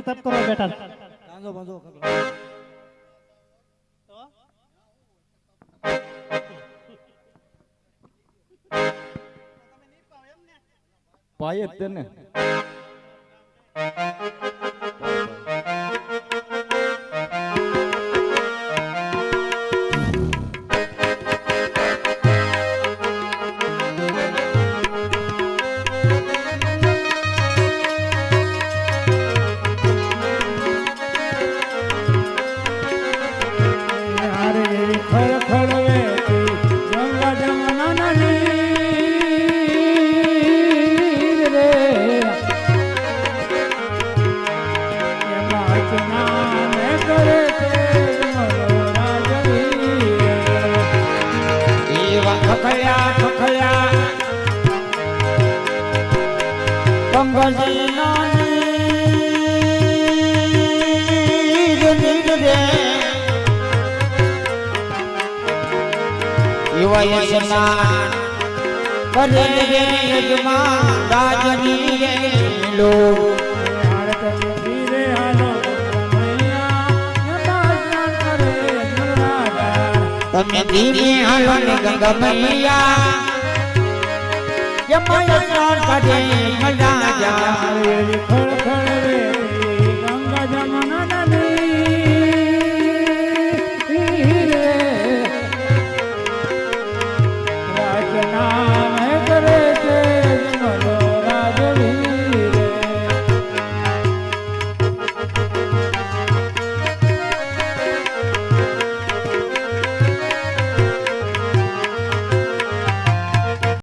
એને તપ કરવા બેઠા બાંધો પાયે તેને. એવા ખખડ્યા ખખડ્યા પંગજીના નીર નીર યુવા યજમાન. તમે ધીમે હાલો ને ગંગા મૈયા યમયા સાથે મજા જાય ખળ ખળ